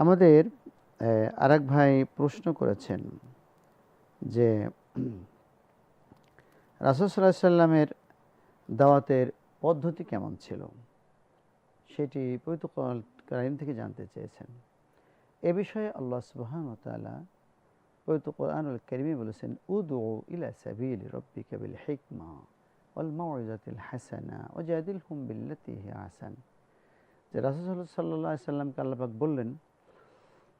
আমাদের আরেক ভাই প্রশ্ন করেছেন যে, রাসূল সাল্লাল্লাহু সাল্লামের দাওয়াতের পদ্ধতি কেমন ছিল? সেটি পবিত্র কোরআন থেকে জানতে চেয়েছেন। এ বিষয়ে আল্লাহ তাআলা পবিত্র কোরআনুল কারীমে বলেছেন, উদউ ইলা সাবিলি রাব্বিকা বিল হিকমা ওয়াল মাউইজাতিল হাসানা ওয়াজাদিলহুম বিল্লাতি হিয়া আহসান যে রাসূল সাল্লাল্লাহু আলাইহি সাল্লামকে আল্লাহ পাক বললেন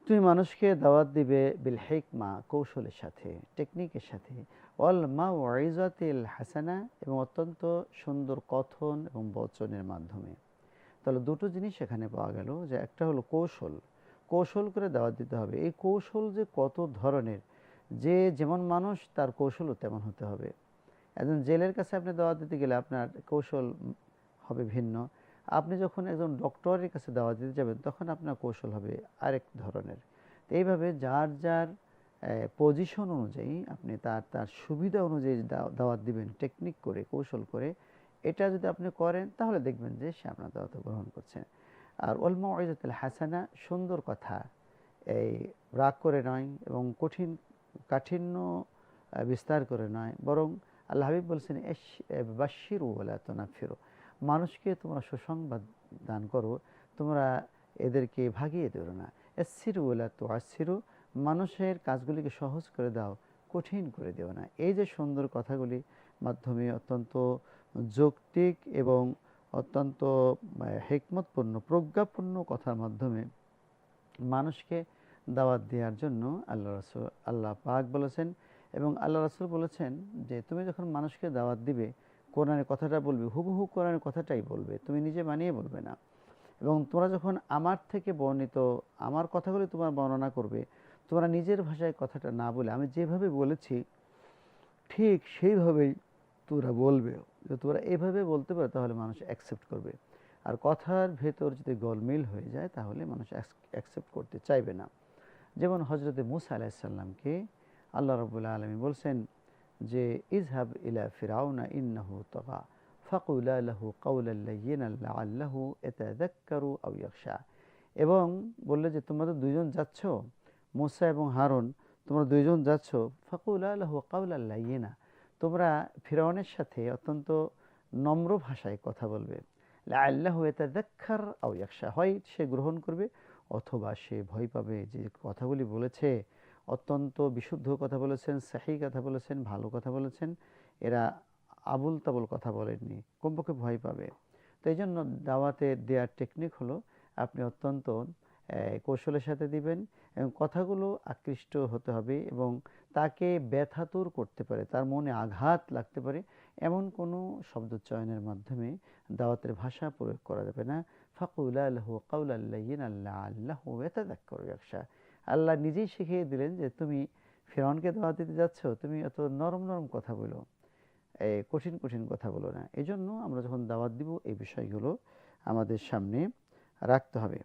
তুমি মানুষকে দাওয়াত দিবে বিল হিকমা, কৌশলের সাথে টেকনিকের সাথে। ওয়াল মাউইজাতিল হাসানা এবং অত্যন্ত সুন্দর কথন এবং বচনের মাধ্যমে। তাহলে দুটো জিনিস এখানে পাওয়া গেল যে একটা হলো কৌশল। কৌশল করে দাওয়াত দিতে হবে। এই কৌশল যে কত ধরনের, যে যেমন মানুষ তার কৌশলও তেমন হতে হবে। একজন জেলের কাছে আপনি দাওয়াত দিতে গেলে আপনার কৌশল হবে ভিন্ন। আপনি যখন একজন ডক্টরের কাছে দাওয়াত দিতে যাবেন, তখন আপনার কৌশল হবে আরেক ধরনের। এইভাবে যার যার পজিশন অনুযায়ী আপনি তার তার সুবিধা অনুযায়ী দাওয়াত দিবেন টেকনিক করে, কৌশল করে, এটা যদি আপনি করেন, তাহলে দেখবেন যে সে আপনার দাওয়াত গ্রহণ করছে। আর ওলমা ওয়াইজাতুল হাসানা, সুন্দর কথা। এই রাগ করে নয় এবং কঠিন, কাঠিন্য বিস্তার করে নয়। বরং আল্লাহ হাবিব বলছেন এস বাশির ওলা তোনাফিরো। মানুষকে তোমরা সুসংবাদ দান করো, তোমরা এদেরকে ভাগিয়ে দেবো না। এসির ওলা তো আসিরু মানুষের কাজগুলিকে সহজ করে দাও, কঠিন করে দেও না। এই যে সুন্দর কথাগুলি মাধ্যমে অত্যন্ত যৌক্তিক এবং অত্যন্ত হেকমতপূর্ণ, প্রজ্ঞাপূর্ণ কথার মাধ্যমে মানুষকে দাওয়াত দেওয়ার জন্য আল্লাহ রসুল, আল্লাহ পাক বলেছেন এবং আল্লাহ রসুল বলেছেন যে, তুমি যখন মানুষকে দাওয়াত দিবে কোরআনের কথাটা বলবে, হুবহু কোরআনের কথাটাই বলবে, তুমি নিজে মানিয়ে বলবে না। এবং তোমরা যখন আমার থেকে বর্ণিত, আমার কথাগুলি তোমার বর্ণনা করবে, তোমরা নিজের ভাষায় কথাটা না বলে, আমি যেভাবে বলেছি, ঠিক সেইভাবেই তোমরা বলবে। যে তোমরা এভাবে বলতে পারো, তাহলে মানুষ অ্যাকসেপ্ট করবে। আর কথার ভেতর যদি গোলমিল হয়ে যায়, তাহলে মানুষ অ্যাকসেপ্ট করতে চাইবে না। যেমন হজরতে মুসা আলাহিসাল্লামকে আল্লাহ রবুল্লা আলমী বলছেন যে ইজহাব ইলা ফিরাউনা ইন্নাহু তগা, ফাকুলা লাহু কাউলাল্লাহ আল্লাহু এতাদাক্কারু আউ ইয়াকশা এবং বললে যে, তোমরা তো দুইজন যাচ্ছ, মুসা এবং হারুন, তোমরা দুইজন যাচ্ছ, ফাকুলা লাহু কাউলাল্লাহিনা তোমরা ফিরাউনের সাথে অত্যন্ত নম্র ভাষায় কথা বলবে। আল্লাহ এতাদাক্কার আউ ইয়াকশা হয়, সে গ্রহণ করবে, অথবা সে ভয় পাবে যে কথাগুলি বলেছে অত্যন্ত বিশুদ্ধ কথা বলেছেন, সাহি কথা বলেছেন, ভালো কথা বলেছেন। এরা আবুল তাবুল কথা বলেননি, কমপক্ষে ভয় পাবে। তো এই জন্য দাওয়াতে দেওয়ার টেকনিক হলো, আপনি অত্যন্ত কৌশলের সাথে দিবেন এবং কথাগুলো আকৃষ্ট হতে হবে এবং তাকে ব্যথাতুর করতে পারে, তার মনে আঘাত লাগতে পারে, এমন কোনো শব্দ চয়নের মাধ্যমে দাওয়াতের ভাষা প্রয়োগ করা যাবে না। ফাকুল্লাহ কাউলাল্লাহিন আল্লাহ আল্লাহ এতাদাক্কর ব্যবসা আল্লাহ নিজেই শিখিয়ে দিলেন যে তুমি ফেরাউনকে দাওয়াত দিতে যাচ্ছ, তুমি এত নরম নরম কথা বলো কঠিন কঠিন কথা বলো না। এই জন্য আমরা যখন দাওয়াত দিব, এই বিষয়গুলো আমাদের সামনে রাখতে হবে।